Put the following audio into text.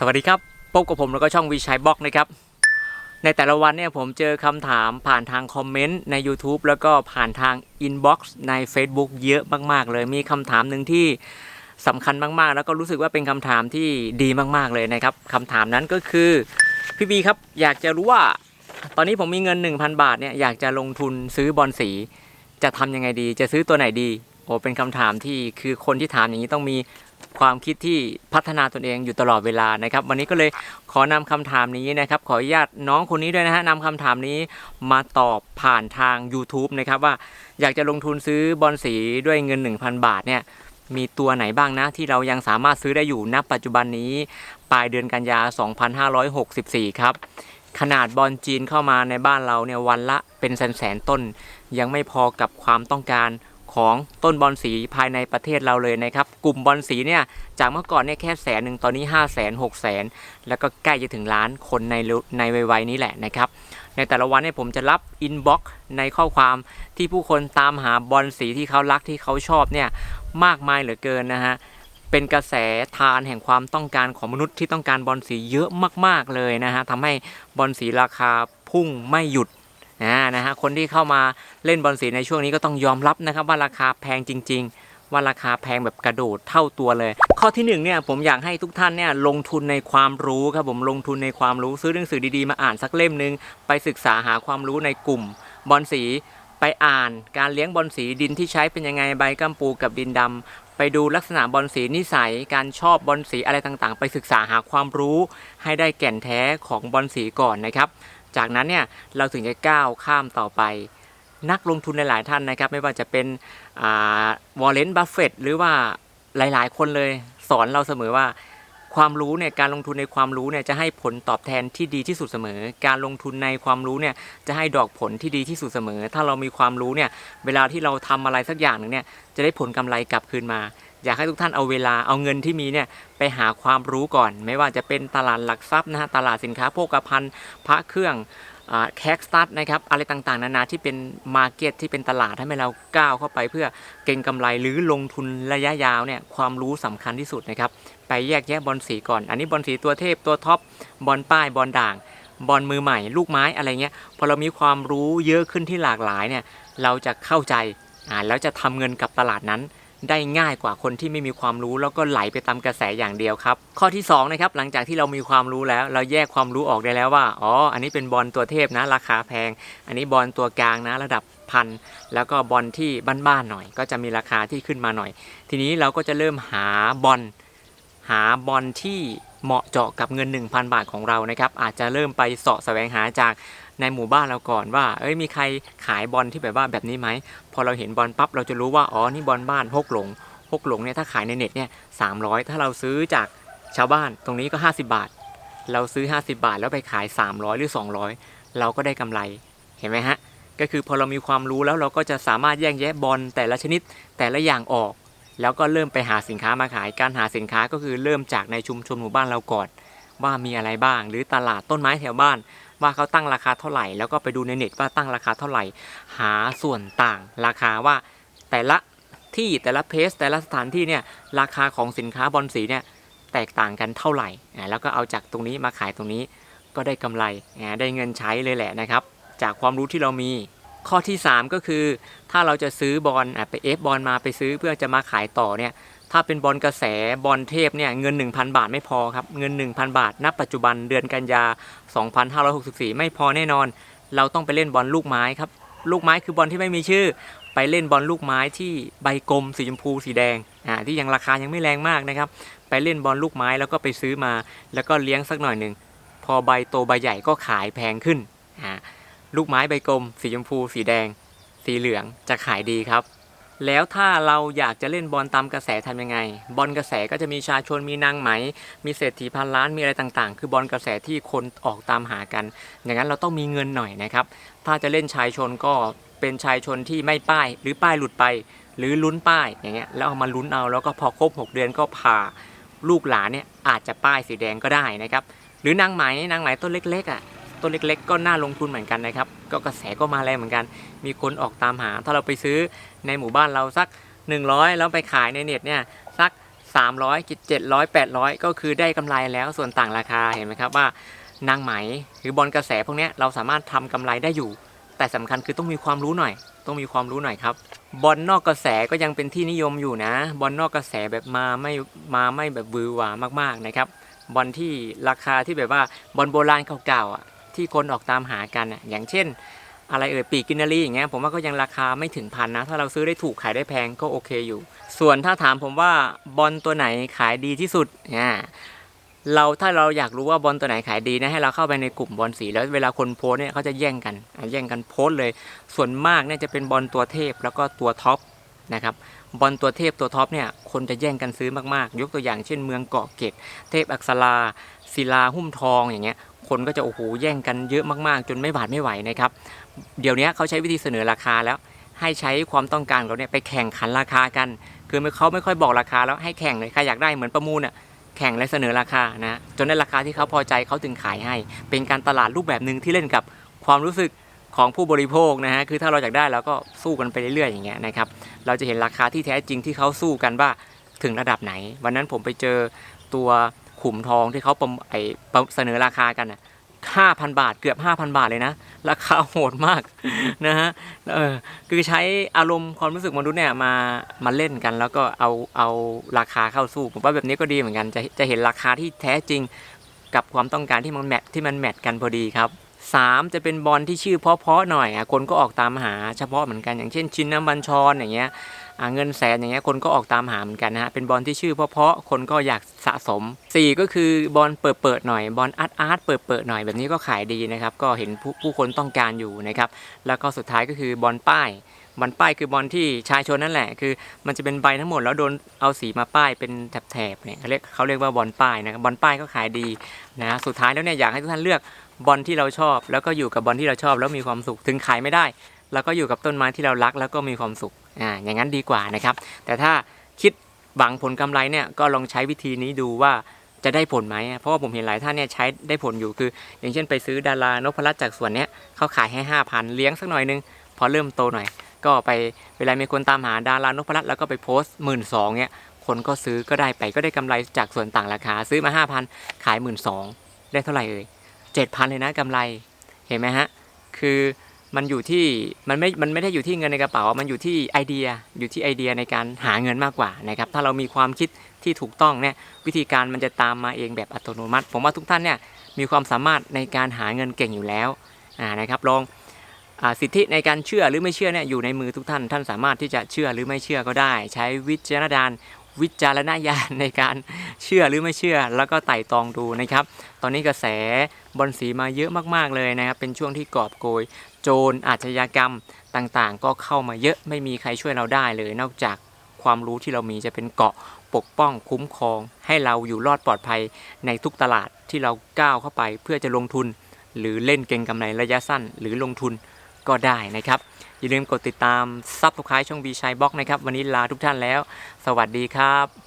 สวัสดีครับพบกับผมแล้วก็ช่องวีชัยบล็อกนะครับ ในแต่ละวันเนี่ยผมเจอคำถามผ่านทางคอมเมนต์ใน YouTube แล้วก็ผ่านทางอินบ็อกซ์ใน Facebook เยอะมาก ๆ เลยมีคำถามหนึ่งที่สำคัญมากๆ แล้วก็รู้สึกว่าเป็นคำถามที่ดีมากๆเลยนะครับคำถามนั้นก็คือ พี่บีครับอยากจะรู้ว่า ตอนนี้ผมมีเงิน 1,000 บาทเนี่ยอยากจะลงทุนซื้อบอลสี จะทำยังไงดี จะซื้อตัวไหนดีโอ้เป็นคำถามที่คือคนที่ถามอย่างนี้ต้องมี ความคิดที่พัฒนาตนเองอยู่ตลอดเวลานะครับ วันนี้ก็เลยขอนำคำถามนี้นะครับ ขออนุญาตน้องคนนี้ด้วยนะฮะนำคำถามนี้มาตอบผ่านทาง YouTube นะครับว่าอยากจะลงทุนซื้อบอลสีด้วยเงิน 1,000 บาทเนี่ยมีตัวไหนบ้างนะ ที่เรายังสามารถซื้อได้อยู่ณปัจจุบันนี้ ปลายเดือนกันยา 2564 ครับ ขนาดบอลจีนเข้ามาในบ้านเราเนี่ยวันละเป็นแสนแสนๆต้น ยังไม่พอกับความต้องการ ของต้นบอลสีภายในประเทศเราเลยนะครับ กลุ่มบอลสีเนี่ยจากเมื่อก่อนเนี่ยแค่แสนหนึ่งตอนนี้5 0 0แสนหกแสนแล้วก็ใกล้จะถึงล้านคนในในวัยๆนี้แหละนะครับในแต่ละวันเนี่ยผมจะรับอินบ็อกซ์ในข้อความที่ผู้คนตามหาบอลสีที่เขารักที่เขาชอบเนี่ยมากมายเหลือเกินนะฮะเป็นกระแสทานแห่งความต้องการของมนุษย์ที่ต้องการบอลสีเยอะมากๆเลยนะฮะทำให้บอลสีราคาพุ่งไม่หยุด นะนะฮะคนที่เข้ามาเล่นบอลสีในช่วงนี้ก็ต้องยอมรับนะครับว่าราคาแพงจริง ๆ ว่าราคาแพงแบบกระโดดเท่าตัวเลย ข้อที่หนึ่งเนี่ยผมอยากให้ทุกท่านเนี่ยลงทุนในความรู้ครับผมลงทุนในความรู้ซื้อหนังสือดีๆ มาอ่านสักเล่มหนึง ไปศึกษาหาความรู้ในกลุ่มบอลสีไปอ่านการเลี้ยงบอลสีดินที่ใช้เป็นยังไงใบกัมปูกับดินดำไปดูลักษณะบอลสีนิสัย การชอบบอลสีอะไรต่างๆ ไปศึกษาหาความรู้ ให้ได้แก่นแท้ของบอลสีก่อนนะครับ จากนั้นเนี่ยเราถึงจะก้าวข้ามต่อไป นักลงทุนหลาย ๆ ท่านนะครับ ไม่ว่าจะเป็นวอลเลนบัฟเฟตหรือว่าหลาย ๆ คนเลยสอนเราเสมอว่าความรู้เนี่ยการลงทุนในความรู้เนี่ยจะให้ผลตอบแทนที่ดีที่สุดเสมอ การลงทุนในความรู้เนี่ยจะให้ดอกผลที่ดีที่สุดเสมอ ถ้าเรามีความรู้เนี่ยเวลาที่เราทำอะไรสักอย่างหนึ่งเนี่ยจะได้ผลกำไรกลับคืนมา อยากให้ทุกท่านเอาเวลาเอาเงินที่มีเนี่ยไปหาความรู้ก่อน ไม่ว่าจะเป็นตลาดหลักทรัพย์นะฮะตลาดสินค้าโภคภัณฑ์พระเครื่องแคกสตัดนะครับอะไรต่างๆ นานาที่เป็นมาร์เก็ตที่เป็นตลาดให้เราก้าวเข้าไปเพื่อเก็งกำไรหรือลงทุนระยะยาวเนี่ยความรู้สำคัญที่สุดนะครับ ไปแยกแยะบอลสีก่อน อันนี้บอลสีตัวเทพตัวท็อปบอลป้ายบอลด่างบอลมือใหม่ ลูกไม้อะไรเงี้ยพอเรามีความรู้เยอะขึ้นที่หลากหลายเนี่ยเราจะเข้าใจอ่าแล้วจะทำเงินกับตลาดนั้น ได้ง่ายกว่าคนที่ไม่มีความรู้ แล้วก็ไหลไปตามกระแสอย่างเดียวครับ ข้อที่2นะครับหลังจากที่เรามีความรู้แล้ว เราแยกความรู้ออกได้แล้วว่าอ๋ออันนี้เป็นบอลตัวเทพนะ ราคาแพง อันนี้บอลตัวกลางนะระดับพันแล้วก็บอลที่บ้านๆหน่อย ก็จะมีราคาที่ขึ้นมาหน่อย ทีนี้เราก็จะเริ่มหาบอลหาบอลที่ เหมาะเจาะกับเงิน 1,000 บาทของเรานะครับอาจจะเริ่มไปเสาะแสวงหาจากในหมู่บ้านเราก่อนว่า เอ้ยมีใครขายบอลที่แบบว่าแบบนี้ไหมพอเราเห็นบอลปั๊บเราจะรู้ว่าอ๋อนี่บอลบ้านฮกหลงฮกหลงเนี่ยถ้าขายในเน็ตเนี่ยสามถ้าเราซื้อจากชาวบ้านตรงนี้ก็ 50 บาท เราซื้อ 50 บาทแล้วไปขาย 300 หรือ 200 เราก็ได้กำไรเห็นไหมฮะก็คือพอเรามีความรู้แล้วเราก็จะสามารถแยกแยะบอลแต่ละชนิดแต่ละอย่างออก แล้วก็เริ่มไปหาสินค้ามาขาย การหาสินค้าก็คือเริ่มจากในชุมชนหมู่บ้านเราก่อน ว่ามีอะไรบ้าง หรือตลาดต้นไม้แถวบ้าน ว่าเขาตั้งราคาเท่าไหร่ แล้วก็ไปดูในเน็ตว่าตั้งราคาเท่าไหร่ หาส่วนต่างราคาว่าแต่ละที่แต่ละเพจแต่ละสถานที่เนี่ยราคาของสินค้าบอลสีเนี่ยแตกต่างกันเท่าไหร่แล้วก็เอาจากตรงนี้มาขายตรงนี้ก็ได้กำไรได้เงินใช้เลยแหละนะครับ จากความรู้ที่เรามี ข้อที่ 3 ก็คือ ถ้าเราจะซื้อบอลไปเอฟบอลมาไปซื้อเพื่อจะมาขายต่อเนี่ยถ้าเป็นบอลกระแสบอลเทพเนี่ยเงิน 1,000 บาทไม่พอครับเงิน 1,000 บาทณปัจจุบันเดือนกันยา 2564 ไม่พอแน่นอน เราต้องไปเล่นบอลลูกไม้ครับลูกไม้คือบอลที่ไม่มีชื่อ ไปเล่นบอลลูกไม้ที่ใบกลมสีชมพูสีแดงอ่าที่ยังราคายังไม่แรงมากนะครับไปเล่นบอลลูกไม้แล้วก็ไปซื้อมา แล้วก็เลี้ยงสักหน่อยหนึ่งพอใบโตใบใหญ่ก็ขายแพงขึ้นอ่า ลูกไม้ใบกลม สีชมพู สีแดง สีเหลืองจะขายดีครับ แล้วถ้าเราอยากจะเล่นบอลตามกระแสทำยังไง บอลกระแสก็จะมีชาชนมีนางไหม มีเศรษฐีพันล้านมีอะไรต่างๆ คือบอลกระแสที่คนออกตามหากัน อย่างนั้นเราต้องมีเงินหน่อยนะครับ ถ้าจะเล่นชายชนก็เป็นชายชนที่ไม่ป้าย หรือป้ายหลุดไป หรือลุ้นป้ายอย่างเงี้ยแล้วเอามาลุ้นเอาแล้วก็พอครบ 6 เดือนก็ผ่าลูกหลานเนี่ยอาจจะป้ายสีแดงก็ได้นะครับ หรือนางไหมนางไหมต้นเล็กๆอะ ต้นเล็ก ๆ ก็น่าลงทุนเหมือนกันนะครับ ก็กระแสก็มาแรงเหมือนกัน มีคนออกตามหา ถ้าเราไปซื้อในหมู่บ้านเราสัก 100 แล้วไปขายในเน็ตเนี่ยสัก 300 700 800 ก็คือได้กำไรแล้วส่วนต่างราคาเห็นไหมครับว่านางไหมหรือบอลกระแสพวกนี้เราสามารถทำกำไรได้อยู่ แต่สำคัญคือต้องมีความรู้หน่อย ต้องมีความรู้หน่อยครับบอลนอกกระแสก็ยังเป็นที่นิยมอยู่นะ บอลนอกกระแสแบบมาไม่มาไม่แบบวือหวามากๆนะครับบอลที่ราคาที่แบบว่าบอลโบราณเก่าๆอะ ที่คนออกตามหากันอะอย่างเช่น อะไรเอ่ยปีกกินนารีอย่างเงี้ยผมว่าก็ยังราคาไม่ถึงพันนะ ถ้าเราซื้อได้ถูกขายได้แพงก็โอเคอยู่ ส่วนถ้าถามผมว่าบอลตัวไหนขายดีที่สุดเนี่ยเราถ้าเราอยากรู้ว่าบอลตัวไหนขายดีนะให้เราเข้าไปในกลุ่มบอลสีแล้วเวลาคนโพสเนี่ยเขาจะแย่งกันแย่งกันโพสเลย ส่วนมากเนี่ยจะเป็นบอลตัวเทพแล้วก็ตัวท็อปนะครับบอลตัวเทพตัวท็อปเนี่ยคนจะแย่งกันซื้อมากๆ ยกตัวอย่างเช่นเมืองเกาะเกร็ดเทพอักษราศิลาหุ้มทองอย่างเงี้ย คนก็จะโอ้โหแย่งกันเยอะมากๆ จนไม่บาดไม่ไหวนะครับ เดี๋ยวนี้เขาใช้วิธีเสนอราคาแล้วให้ใช้ความต้องการเราเนี่ยไปแข่งขันราคากัน คือเขาไม่ค่อยบอกราคาแล้วให้แข่งเลยใครอยากได้เหมือนประมูลอะแข่งและเสนอราคานะจนได้ราคาที่เขาพอใจเขาถึงขายให้ เป็นการตลาดรูปแบบหนึ่งที่เล่นกับความรู้สึกของผู้บริโภคนะฮะคือถ้าเราอยากได้เราก็สู้กันไปเรื่อยๆอย่างเงี้ยนะครับเราจะเห็นราคาที่แท้จริงที่เขาสู้กันว่าถึงระดับไหน วันนั้นผมไปเจอตัว ขุมทองที่เขาประไอเสนอราคากันอะ5,000บาทเกือบ5,000บาทเลยนะ ราคาโหดมากนะฮะเออคือใช้อารมณ์ความรู้สึกมนุษย์เนี่ยมามาเล่นกัน แล้วก็เอาเอาราคาเข้าสู้ผมว่าแบบนี้ก็ดีเหมือนกันจะจะเห็นราคาที่แท้จริงกับความต้องการที่มันแมทที่มันแมทกันพอดีครับสามจะเป็นบอลที่ชื่อเพาะๆหน่อยอะคนก็ออกตามหาเฉพาะเหมือนกันอย่างเช่นชินน้ำบัญชรอย่างเงี้ย เงินแสนอย่างเงี้ยคนก็ออกตามหาเหมือนกันนะฮะเป็นบอลที่ชื่อเพราะๆคนก็อยากสะสมสี่ก็คือบอลเปิดเปิดๆหน่อยบอลอาร์ตอาร์ตเปิดเปิดๆหน่อยแบบนี้ก็ขายดีนะครับก็เห็นผู้ผู้คนต้องการอยู่นะครับแล้วก็สุดท้ายก็คือบอลป้ายบอลป้ายคือบอลที่ชายชนนั่นแหละ คือมันจะเป็นใบทั้งหมดแล้วโดนเอาสีมาป้ายเป็นแถบๆเนี่ยเขาเรียกเขาเรียกว่าบอลป้ายนะครับบอลป้ายก็ขายดีนะสุดท้ายแล้วเนี่ยอยากให้ทุกท่านเลือกบอลที่เราชอบ แล้วก็อยู่กับบอลที่เราชอบแล้วมีความสุขถึงขายไม่ได้ แล้วก็อยู่กับต้นไม้ที่เรารักแล้วก็มีความสุขอ่าอย่างนั้นดีกว่านะครับ แต่ถ้าคิดหวังผลกำไรเนี่ยก็ลองใช้วิธีนี้ดูว่าจะได้ผลไหม เพราะว่าผมเห็นหลายท่านเนี่ยใช้ได้ผลอยู่คือ อย่างเช่นไปซื้อดารานพรัตจากสวนเนี้ยเขาขายให้ห้าพันเลี้ยงสักหน่อยนึง พอเริ่มโตหน่อย ก็ไปเวลามีคนตามหาดารานพรัตแล้วก็ไปโพสต์หมื่นสองเนี่ยคนก็ซื้อก็ได้ไปก็ได้กำไรจากส่วนต่างราคา ซื้อมาห้าพันขายหมื่นสองได้เท่าไหร่เอ่ยเจ็ดพันเลยนะกำไรเห็นไหมฮะ คือ มันอยู่ที่มันไม่มันไม่ได้อยู่ที่เงินในกระเป๋า มันอยู่ที่ไอเดียอยู่ที่ไอเดียในการหาเงินมากกว่านะครับถ้าเรามีความคิดที่ถูกต้องเนี่ยวิธีการมันจะตามมาเองแบบอัตโนมัติ ผมว่าทุกท่านเนี่ยมีความสามารถในการหาเงินเก่งอยู่แล้วนะครับลองอสิทธิในการเชื่อหรือไม่เชื่อเนี่ยอยู่ในมือทุกท่าน ท่านสามารถที่จะเชื่อหรือไม่เชื่อก็ได้ ใช้วิจารณญาณ วิจารณญาณในการเชื่อหรือไม่เชื่อ แล้วก็ไต่ตองดูนะครับ ตอนนี้กระแสบอลสีมาเยอะมากๆเลยนะครับ เป็นช่วงที่กอบโกย โจรอาชญากรรมต่างๆ ก็เข้ามาเยอะไม่มีใครช่วยเราได้เลย นอกจากความรู้ที่เรามีจะเป็นเกาะปกป้องคุ้มครอง ให้เราอยู่รอดปลอดภัยในทุกตลาดที่เราก้าวเข้าไป เพื่อจะลงทุน หรือเล่นเก็งกำไรระยะสั้น หรือลงทุนก็ได้นะครับ อย่าลืมกดติดตามซับสไครต์ช่องวีชัยบล็อกนะครับ วันนี้ลาทุกท่านแล้ว สวัสดีครับ